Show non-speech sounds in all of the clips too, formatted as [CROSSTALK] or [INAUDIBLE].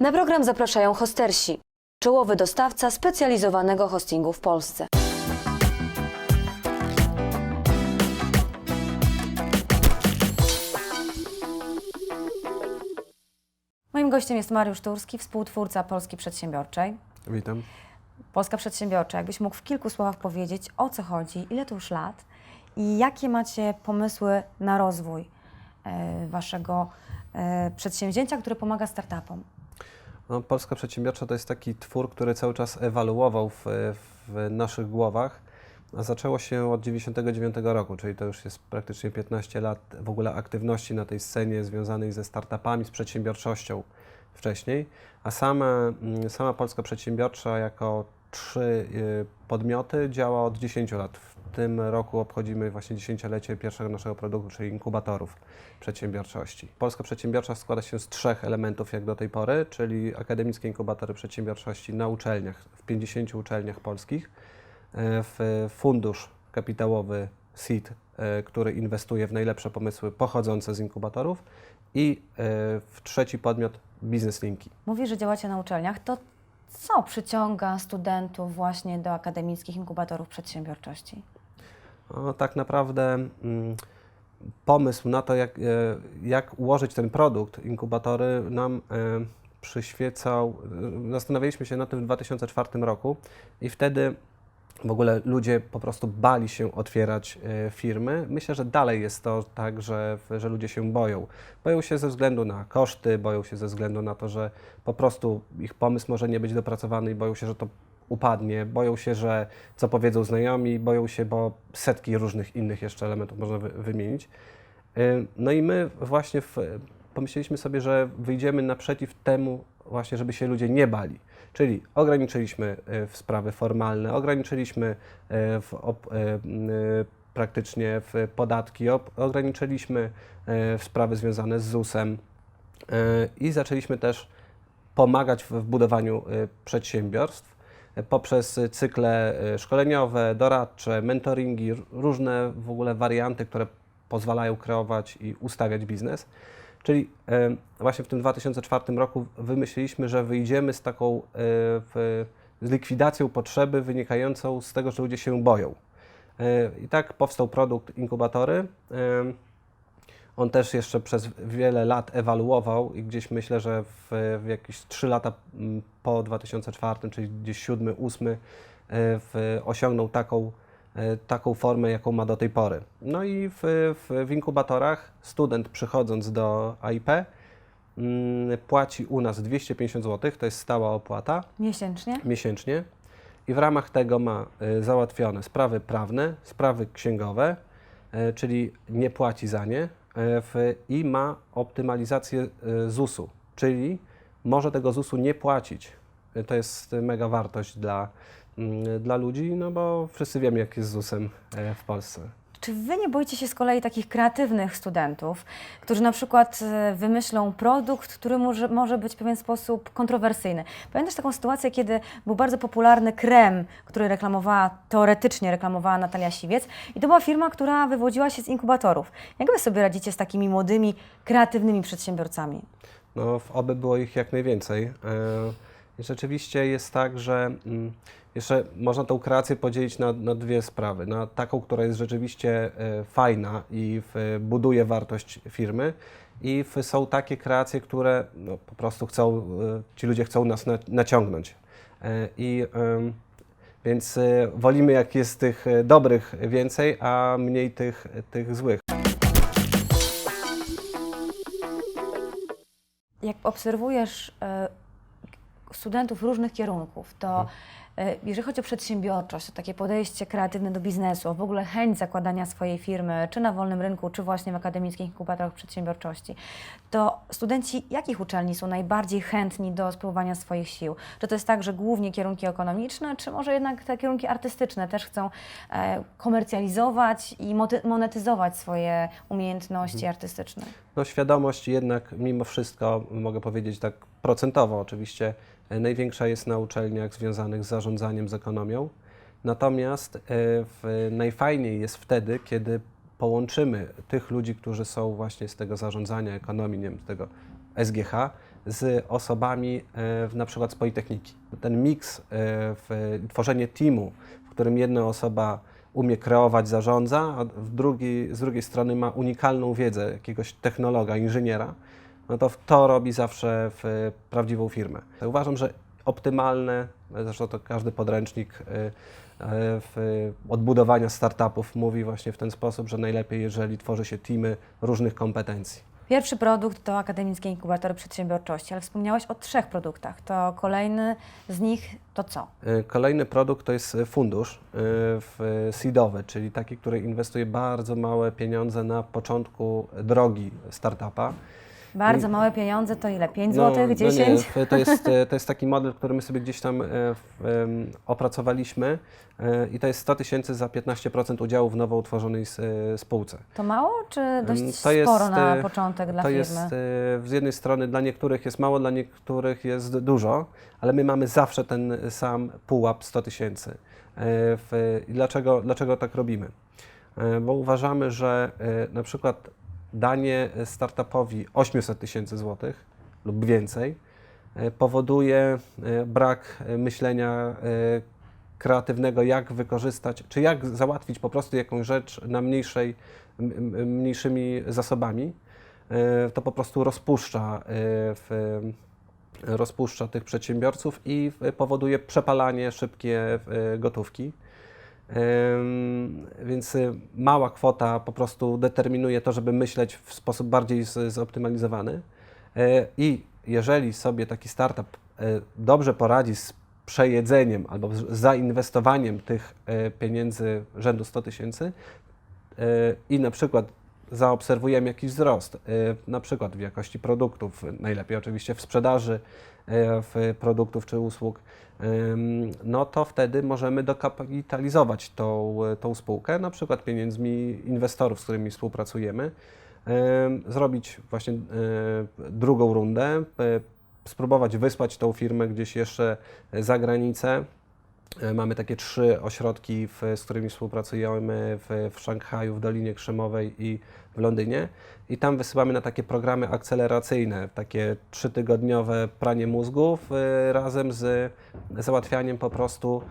Na program zapraszają hostersi, czołowy dostawca specjalizowanego hostingu w Polsce. Moim gościem jest Mariusz Turski, współtwórca Polski Przedsiębiorczej. Witam. Polska Przedsiębiorcza, jakbyś mógł w kilku słowach powiedzieć, o co chodzi, ile to już lat i jakie macie pomysły na rozwój e, waszego e, przedsięwzięcia, które pomaga startupom. No, Polska Przedsiębiorcza to jest taki twór, który cały czas ewoluował w, w naszych głowach. A zaczęło się od 1999 roku, czyli to już jest praktycznie 15 lat w ogóle aktywności na tej scenie związanej ze startupami, z przedsiębiorczością wcześniej. A sama, mm, sama Polska Przedsiębiorcza jako trzy y, podmioty działa od 10 lat. Tym roku obchodzimy właśnie dziesięciolecie pierwszego naszego produktu, czyli inkubatorów przedsiębiorczości. Polska Przedsiębiorcza składa się z trzech elementów jak do tej pory, czyli akademickie inkubatory przedsiębiorczości na uczelniach, w 50 uczelniach polskich, e, w fundusz kapitałowy SEED, e, który inwestuje w najlepsze pomysły pochodzące z inkubatorów i e, w trzeci podmiot Business Linki. Mówisz, że działacie na uczelniach, to co przyciąga studentów właśnie do akademickich inkubatorów przedsiębiorczości? No, tak naprawdę mm, pomysł na to, jak, e, jak ułożyć ten produkt, inkubatory, nam e, przyświecał. e, Zastanawialiśmy się nad tym w 2004 roku i wtedy w ogóle ludzie po prostu bali się otwierać firmy. Myślę, że dalej jest to tak, że, że ludzie się boją. Boją się ze względu na koszty, boją się ze względu na to, że po prostu ich pomysł może nie być dopracowany i boją się, że to upadnie, boją się, że co powiedzą znajomi, boją się, bo setki różnych innych jeszcze elementów można wy, wymienić. Y, No i my właśnie w, pomyśleliśmy sobie, że wyjdziemy naprzeciw temu właśnie, żeby się ludzie nie bali. Czyli ograniczyliśmy y, w sprawy formalne, ograniczyliśmy y, w praktycznie w podatki, ograniczyliśmy w sprawy związane z ZUS-em i zaczęliśmy też pomagać w budowaniu przedsiębiorstw poprzez cykle y, szkoleniowe, doradcze, mentoringi, różne w ogóle warianty, które pozwalają kreować i ustawiać biznes. Czyli y, właśnie w tym 2004 roku wymyśliliśmy, że wyjdziemy z taką y, z likwidacją potrzeby wynikającą z tego, że ludzie się boją. I tak powstał produkt inkubatory. On też jeszcze przez wiele lat ewaluował i gdzieś myślę, że w, w jakieś 3 lata mm, po 2004, czyli gdzieś 7, 8, e, w, osiągnął taką, e, taką formę, jaką ma do tej pory. No i w, w, w inkubatorach student przychodząc do AIP mm, płaci u nas 250 zł, to jest stała opłata Miesięcznie? miesięcznie i w ramach tego ma y, załatwione sprawy prawne, sprawy księgowe, czyli nie płaci za nie w, i ma optymalizację y, ZUS-u, czyli może tego ZUS-u nie płacić. Y, To jest mega wartość dla, mm, dla ludzi, no bo wszyscy wiemy, jak jest ZUS-em w Polsce. Czy wy nie boicie się z kolei takich kreatywnych studentów, którzy na przykład e, wymyślą produkt, który może, może być w pewien sposób kontrowersyjny? Pamiętasz taką sytuację, kiedy był bardzo popularny krem, który reklamowała, teoretycznie reklamowała Natalia Siwiec i to była firma, która wywodziła się z inkubatorów. Jak wy sobie radzicie z takimi młodymi, kreatywnymi przedsiębiorcami? No, w oby było ich jak najwięcej. I rzeczywiście jest tak, że mm, jeszcze można tą kreację podzielić na, na dwie sprawy. Na taką, która jest rzeczywiście e, fajna i buduje wartość firmy, i są takie kreacje, które no, po prostu chcą, e, ci ludzie chcą nas na, naciągnąć. E, I więc wolimy, jak jest tych dobrych więcej, a mniej tych, tych złych. Jak obserwujesz studentów różnych kierunków, to e, jeżeli chodzi o przedsiębiorczość, o takie podejście kreatywne do biznesu, w ogóle chęć zakładania swojej firmy, czy na wolnym rynku, czy właśnie w akademickich inkubatorach przedsiębiorczości, to studenci jakich uczelni są najbardziej chętni do spróbowania swoich sił? Czy to jest tak, że głównie kierunki ekonomiczne, czy może jednak te kierunki artystyczne też chcą e, komercjalizować i monetyzować swoje umiejętności artystyczne? No, świadomość jednak mimo wszystko, mogę powiedzieć tak procentowo oczywiście, największa jest na uczelniach związanych z zarządzaniem, z ekonomią. Natomiast e, w, najfajniej jest wtedy, kiedy połączymy tych ludzi, którzy są właśnie z tego zarządzania, ekonomii, nie wiem, z tego SGH, z osobami e, w, na przykład z Politechniki. Ten miks, e, w, tworzenie teamu, w którym jedna osoba umie kreować, zarządza, a w drugiej, z drugiej strony ma unikalną wiedzę jakiegoś technologa, inżyniera, no to to robi zawsze w prawdziwą firmę. Uważam, że optymalne, zresztą to każdy podręcznik w odbudowania startupów mówi właśnie w ten sposób, że najlepiej, jeżeli tworzy się teamy różnych kompetencji. Pierwszy produkt to akademickie inkubatory przedsiębiorczości, ale wspomniałeś o trzech produktach. To kolejny z nich to co? Kolejny produkt to jest fundusz seedowy, czyli taki, który inwestuje bardzo małe pieniądze na początku drogi startupa. Bardzo małe pieniądze to ile? 5 No, zł, no 10? nie, to, jest, to jest [LAUGHS] taki model, który my sobie gdzieś tam e, opracowaliśmy e, i to jest 100 tysięcy za 15% udziału w nowo utworzonej e, spółce. To mało, czy dość to jest, sporo na e, początek dla to firmy? jest z jednej strony dla niektórych jest mało, dla niektórych jest dużo, ale my mamy zawsze ten sam pułap 100 tysięcy. Dlaczego, dlaczego tak robimy? Bo uważamy, że na przykład danie startupowi 800 tysięcy złotych lub więcej e, powoduje e, brak e, myślenia e, kreatywnego, jak wykorzystać, czy jak załatwić po prostu jakąś rzecz na mniejszej, mniejszymi zasobami. E, To po prostu rozpuszcza, e, w, rozpuszcza tych przedsiębiorców i powoduje przepalanie szybkie e, gotówki. Więc y, mała kwota po prostu determinuje to, żeby myśleć w sposób bardziej zoptymalizowany. E, I jeżeli sobie taki startup e, dobrze poradzi z przejedzeniem albo zainwestowaniem tych e, pieniędzy rzędu 100 tysięcy i na przykład zaobserwujemy jakiś wzrost, na przykład w jakości produktów, najlepiej oczywiście w sprzedaży w produktów czy usług, no to wtedy możemy dokapitalizować tą, tą spółkę, na przykład pieniędzmi inwestorów, z którymi współpracujemy, zrobić właśnie y, drugą rundę, y, spróbować wysłać tą firmę gdzieś jeszcze za granicę. Y, Mamy takie trzy ośrodki, w, z którymi współpracujemy w, w Szanghaju, w Dolinie Krzemowej i w Londynie. I tam wysyłamy na takie programy akceleracyjne, takie trzytygodniowe pranie mózgów y, razem z załatwianiem po prostu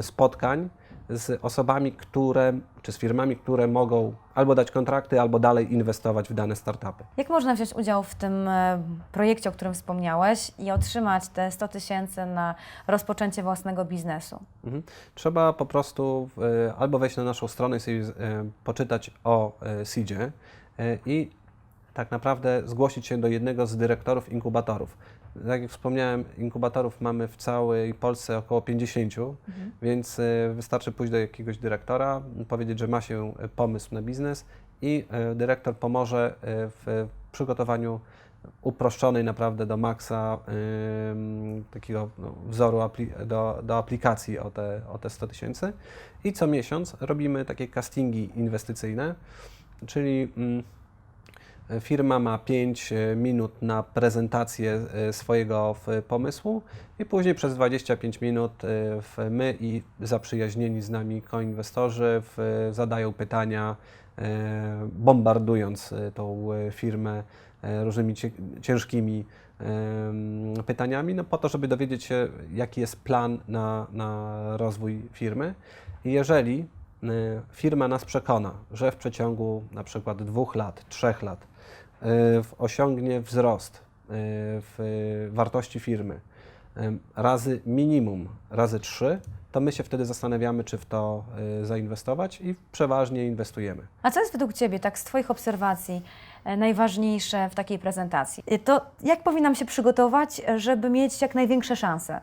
spotkań z osobami, które, czy z firmami, które mogą albo dać kontrakty, albo dalej inwestować w dane startupy. Jak można wziąć udział w tym e, projekcie, o którym wspomniałeś i otrzymać te 100 tysięcy na rozpoczęcie własnego biznesu? Mhm. Trzeba po prostu e, albo wejść na naszą stronę i sobie e, poczytać o e, seedzie e, i tak naprawdę zgłosić się do jednego z dyrektorów inkubatorów. Tak jak wspomniałem, inkubatorów mamy w całej Polsce około 50, więc e, wystarczy pójść do jakiegoś dyrektora, powiedzieć, że ma się e, pomysł na biznes i e, dyrektor pomoże w przygotowaniu uproszczonej naprawdę do maksa takiego no, wzoru apli- do, do aplikacji o te, o te 100 tysięcy. I co miesiąc robimy takie castingi inwestycyjne, czyli mm, firma ma 5 minut na prezentację e, swojego pomysłu i później przez 25 minut e, my i zaprzyjaźnieni z nami koinwestorzy zadają pytania, e, bombardując e, tą e, firmę e, różnymi ciężkimi pytaniami, no po to, żeby dowiedzieć się, jaki jest plan na, na rozwój firmy. I jeżeli firma nas przekona, że w przeciągu na przykład dwóch lat, trzech lat osiągnie wzrost y, w wartości firmy razy minimum, razy trzy, to my się wtedy zastanawiamy, czy w to y, zainwestować i przeważnie inwestujemy. A co jest według Ciebie, tak z Twoich obserwacji, najważniejsze w takiej prezentacji? To jak powinnam się przygotować, żeby mieć jak największe szanse?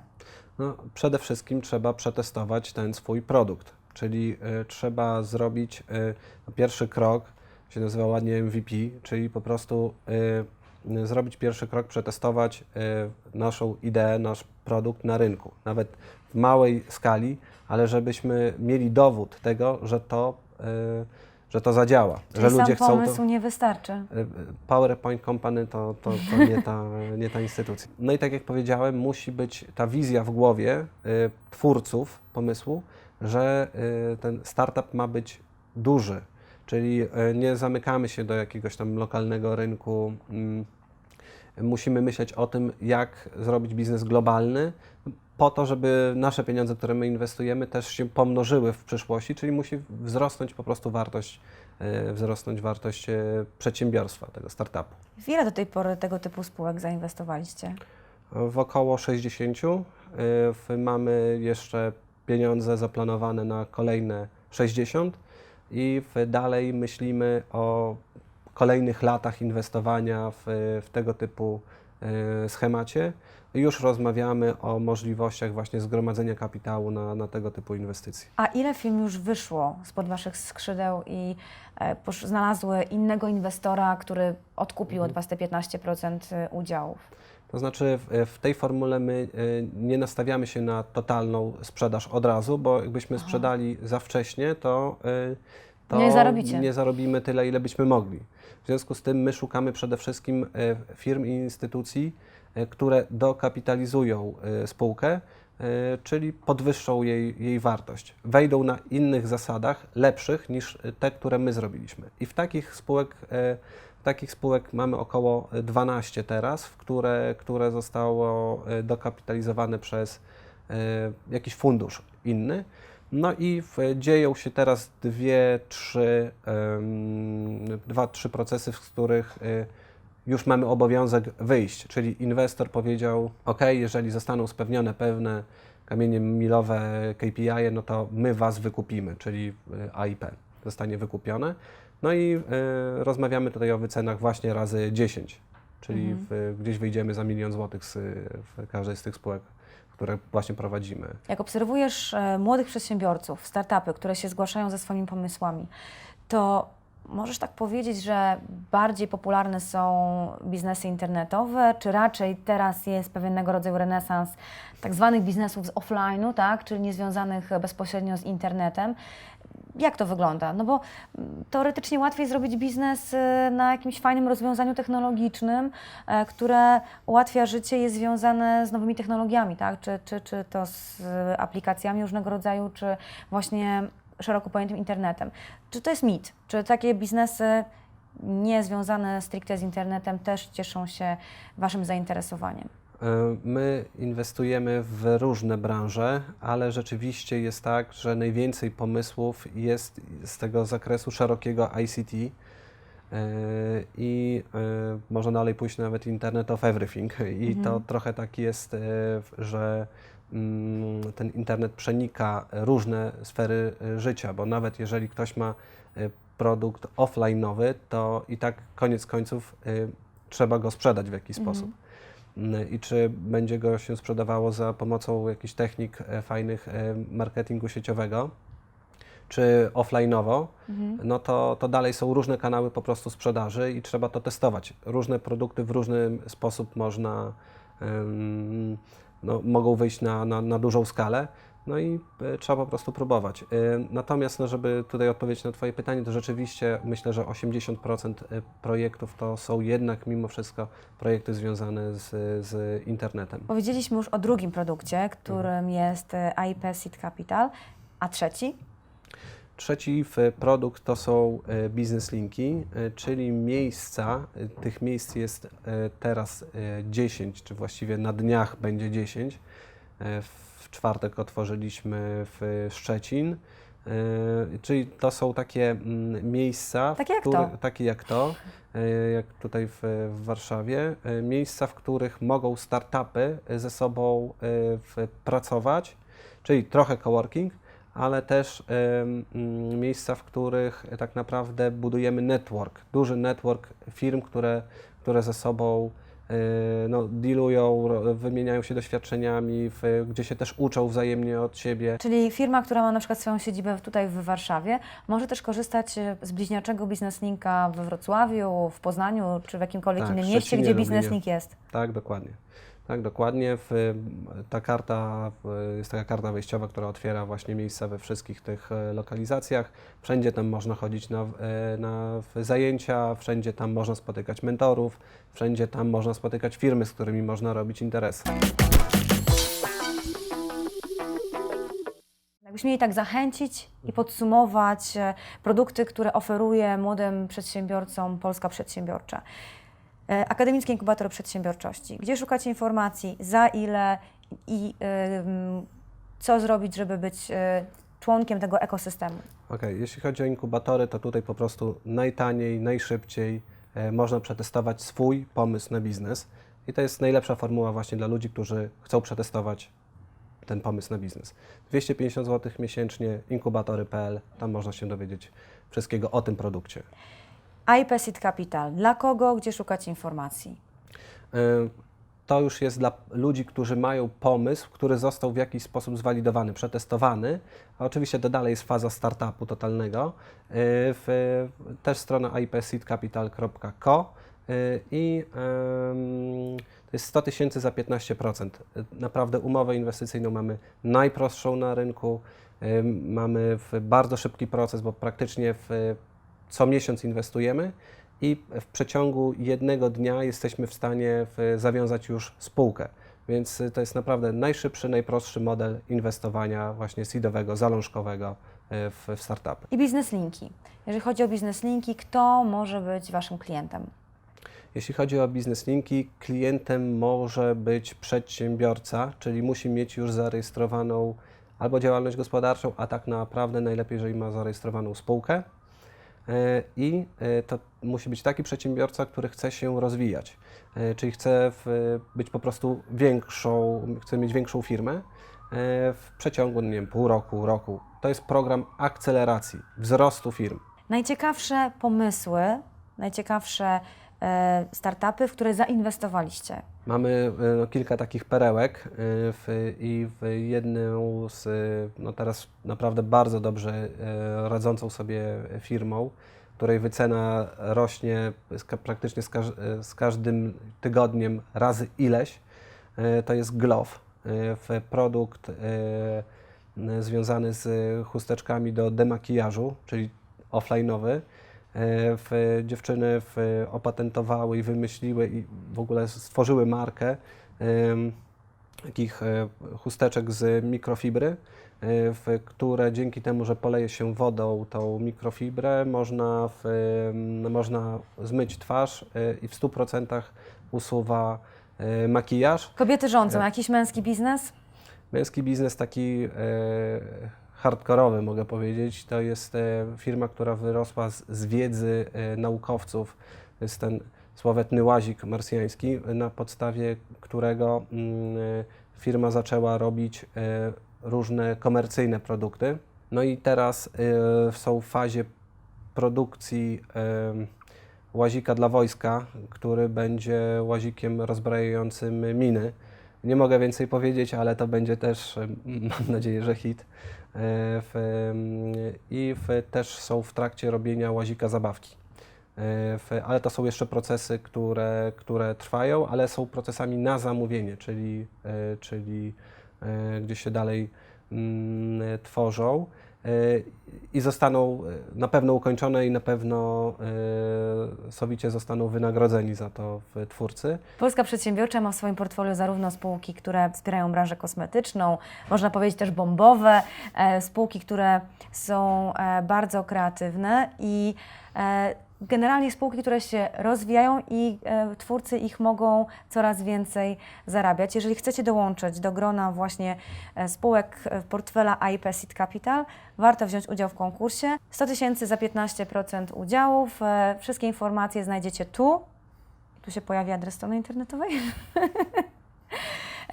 No, przede wszystkim trzeba przetestować ten swój produkt, czyli y, trzeba zrobić y, pierwszy krok, się nazywa ładnie MVP, czyli po prostu y, zrobić pierwszy krok, przetestować y, naszą ideę, nasz produkt na rynku, nawet w małej skali, ale żebyśmy mieli dowód tego, że to, y, że to zadziała, Czyli że sam ludzie chcą to. pomysł nie wystarczy. Y, PowerPoint Company to, to, to nie, ta, [LAUGHS] nie ta instytucja. No i tak jak powiedziałem, musi być ta wizja w głowie y, twórców pomysłu, że y, ten startup ma być duży, czyli y, nie zamykamy się do jakiegoś tam lokalnego rynku. mm, musimy myśleć o tym, jak zrobić biznes globalny, po to, żeby nasze pieniądze, które my inwestujemy, też się pomnożyły w przyszłości, czyli musi wzrosnąć po prostu wartość, e, wzrosnąć wartość e, przedsiębiorstwa, tego startupu. W ile do tej pory tego typu spółek zainwestowaliście? W około 60 y, w- mamy jeszcze pieniądze zaplanowane na kolejne 60 i w- dalej myślimy o kolejnych latach inwestowania w, w tego typu y, schemacie. Już rozmawiamy o możliwościach właśnie zgromadzenia kapitału na, na tego typu inwestycje. A ile firm już wyszło spod Waszych skrzydeł i e, znalazły innego inwestora, który odkupił od Was te 15% udziałów? To znaczy w, w tej formule my y, nie nastawiamy się na totalną sprzedaż od razu, bo jakbyśmy sprzedali za wcześnie, to, y, to Nie zarobicie. nie zarobimy tyle, ile byśmy mogli. W związku z tym my szukamy przede wszystkim y, firm i instytucji, które dokapitalizują spółkę, czyli podwyższą jej, jej wartość. Wejdą na innych zasadach, lepszych niż te, które my zrobiliśmy. I w takich spółek y, Takich spółek mamy około 12 teraz, w które, które zostało e, dokapitalizowane przez e, jakiś fundusz inny. No i w, dzieją się teraz dwie, trzy, dwa, trzy procesy, w których e, już mamy obowiązek wyjść, czyli inwestor powiedział, ok, jeżeli zostaną spełnione pewne kamienie milowe KPI, no to my Was wykupimy, czyli e, AIP zostanie wykupione. No i e, rozmawiamy tutaj o wycenach właśnie razy 10, czyli w, gdzieś wyjdziemy za milion złotych z, w każdej z tych spółek, które właśnie prowadzimy. Jak obserwujesz e, młodych przedsiębiorców, startupy, które się zgłaszają ze swoimi pomysłami, to możesz tak powiedzieć, że bardziej popularne są biznesy internetowe, czy raczej teraz jest pewnego rodzaju renesans tak zwanych biznesów z offline'u, tak, czyli niezwiązanych bezpośrednio z internetem? Jak to wygląda? No bo mm, teoretycznie łatwiej zrobić biznes y, na jakimś fajnym rozwiązaniu technologicznym, e, które ułatwia życie, jest związane z nowymi technologiami, tak? Czy, czy, czy to z aplikacjami różnego rodzaju, czy właśnie szeroko pojętym internetem. Czy to jest mit? Czy takie biznesy nie związane stricte z internetem też cieszą się Waszym zainteresowaniem? E, My inwestujemy w różne branże, ale rzeczywiście jest tak, że najwięcej pomysłów jest z tego zakresu szerokiego ICT i e, można dalej pójść nawet Internet of Everything. I to trochę tak jest, e, że mm, ten internet przenika różne sfery e, życia, bo nawet jeżeli ktoś ma e, produkt offline'owy, to i tak koniec końców e, trzeba go sprzedać w jakiś sposób. Mm, i czy będzie go się sprzedawało za pomocą jakichś technik e, fajnych e, marketingu sieciowego, czy offline'owo, no to, to dalej są różne kanały po prostu sprzedaży i trzeba to testować. Różne produkty w różny sposób można, no, mogą wyjść na, na, na dużą skalę. No i e, trzeba po prostu próbować. E, Natomiast, no, żeby tutaj odpowiedzieć na Twoje pytanie, to rzeczywiście myślę, że 80% projektów to są jednak mimo wszystko projekty związane z, z internetem. Powiedzieliśmy już o drugim produkcie, którym jest e, AIP Seed Capital, a trzeci? Trzeci produkt to są e, business linki, e, czyli miejsca. e, Tych miejsc jest teraz e, 10, czy właściwie na dniach będzie 10. E, W czwartek otworzyliśmy w Szczecin. Czyli to są takie mm, miejsca, Takie jak które- to? takie jak to, jak tutaj w, w Warszawie, miejsca, w których mogą startupy ze sobą pracować, czyli trochę coworking, ale też mm, miejsca, w których tak naprawdę budujemy network, duży network firm, które, które ze sobą e, no, dealują, wymieniają się doświadczeniami, w, gdzie się też uczą wzajemnie od siebie. Czyli firma, która ma na przykład swoją siedzibę tutaj w Warszawie, może też korzystać e, z bliźniaczego bizneslinka we Wrocławiu, w Poznaniu czy w jakimkolwiek Tak, innym mieście, gdzie bizneslink jest. Tak, dokładnie. Tak, dokładnie. W, ta karta, jest taka karta wejściowa, która otwiera właśnie miejsca we wszystkich tych e, lokalizacjach. Wszędzie tam można chodzić na, e, na zajęcia, wszędzie tam można spotykać mentorów, wszędzie tam można spotykać firmy, z którymi można robić interesy. Jakbyśmy mieli tak zachęcić i podsumować e, produkty, które oferuje młodym przedsiębiorcom Polska Przedsiębiorcza. E, Akademicki Inkubator Przedsiębiorczości. Gdzie szukać informacji, za ile i ym, co zrobić, żeby być e, członkiem tego ekosystemu? Okej, jeśli chodzi o inkubatory, to tutaj po prostu najtaniej, najszybciej e, można przetestować swój pomysł na biznes. I to jest najlepsza formuła właśnie dla ludzi, którzy chcą przetestować ten pomysł na biznes. 250 zł miesięcznie, inkubatory.pl, tam można się dowiedzieć wszystkiego o tym produkcie. IP Seed Capital. Dla kogo, gdzie szukać informacji? E, To już jest dla ludzi, którzy mają pomysł, który został w jakiś sposób zwalidowany, przetestowany. A oczywiście to dalej jest faza startupu totalnego. E, W, też strona ipseedcapital.co e, i to jest 100 tysięcy za 15%. E, Naprawdę umowę inwestycyjną mamy najprostszą na rynku. Mamy bardzo szybki proces, bo praktycznie w, co miesiąc inwestujemy i w przeciągu jednego dnia jesteśmy w stanie w, zawiązać już spółkę. Więc y, to jest naprawdę najszybszy, najprostszy model inwestowania właśnie seedowego, zalążkowego y, w, w startupy. I biznes linki. Jeżeli chodzi o biznes linki, kto może być Waszym klientem? Jeśli chodzi o biznes linki, klientem może być przedsiębiorca, czyli musi mieć już zarejestrowaną albo działalność gospodarczą, a tak naprawdę najlepiej, jeżeli ma zarejestrowaną spółkę. E, I e, to musi być taki przedsiębiorca, który chce się rozwijać, e, czyli chce być po prostu większą, chce mieć większą firmę w przeciągu, nie wiem, pół roku, roku. To jest program akceleracji wzrostu firm. Najciekawsze pomysły, najciekawsze startupy, w które zainwestowaliście. Mamy e, no, kilka takich perełek e, w, i w jedną z e, no, teraz naprawdę bardzo dobrze e, radzącą sobie firmą, której wycena rośnie praktycznie z, każ, e, z każdym tygodniem razy ileś, e, to jest Glove. E, produkt e, związany z chusteczkami do demakijażu, czyli offline'owy. E, w, dziewczyny w, opatentowały i wymyśliły i w ogóle stworzyły markę takich e, chusteczek z mikrofibry, e, w, które dzięki temu, że poleje się wodą tą mikrofibrę, można, w, em, można zmyć twarz i w 100% usuwa makijaż. Kobiety rządzą, jakiś męski biznes? Męski biznes taki hardkorowy, mogę powiedzieć. To jest e, firma, która wyrosła z, z wiedzy e, naukowców. To jest ten sławetny łazik marsjański, na podstawie którego mm, e, firma zaczęła robić różne komercyjne produkty. No i teraz są w fazie produkcji łazika dla wojska, który będzie łazikiem rozbrajającym miny. Nie mogę więcej powiedzieć, ale to będzie też, mam nadzieję, że hit. E, W, I w, też są w trakcie robienia łazika zabawki. E, W, ale to są jeszcze procesy, które, które trwają, ale są procesami na zamówienie, czyli, e, czyli gdzie się dalej mm, tworzą i zostaną e, na pewno ukończone i na pewno e, sowicie zostaną wynagrodzeni za to w twórcy. Polska Przedsiębiorcza ma w swoim portfolio zarówno spółki, które wspierają branżę kosmetyczną, można powiedzieć też bombowe, e, spółki, które są bardzo kreatywne i generalnie spółki, które się rozwijają i e, twórcy ich mogą coraz więcej zarabiać. Jeżeli chcecie dołączyć do grona właśnie e, spółek e, portfela AIP Seed Capital, warto wziąć udział w konkursie. 100 tysięcy za 15% udziałów. Wszystkie informacje znajdziecie tu. Tu się pojawi adres strony internetowej. [LAUGHS]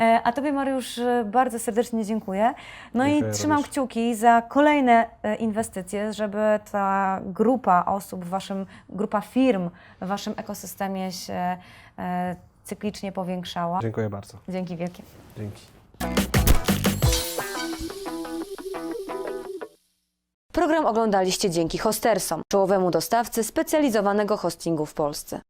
E, A Tobie, Mariusz, e, bardzo serdecznie dziękuję. No Dziękuję i trzymam również. kciuki za kolejne e, inwestycje, żeby ta grupa osób, w waszym, grupa firm w Waszym ekosystemie się cyklicznie powiększała. Dziękuję bardzo. Dzięki wielkie. Dzięki. Program oglądaliście dzięki Hostersom, czołowemu dostawcy specjalizowanego hostingu w Polsce.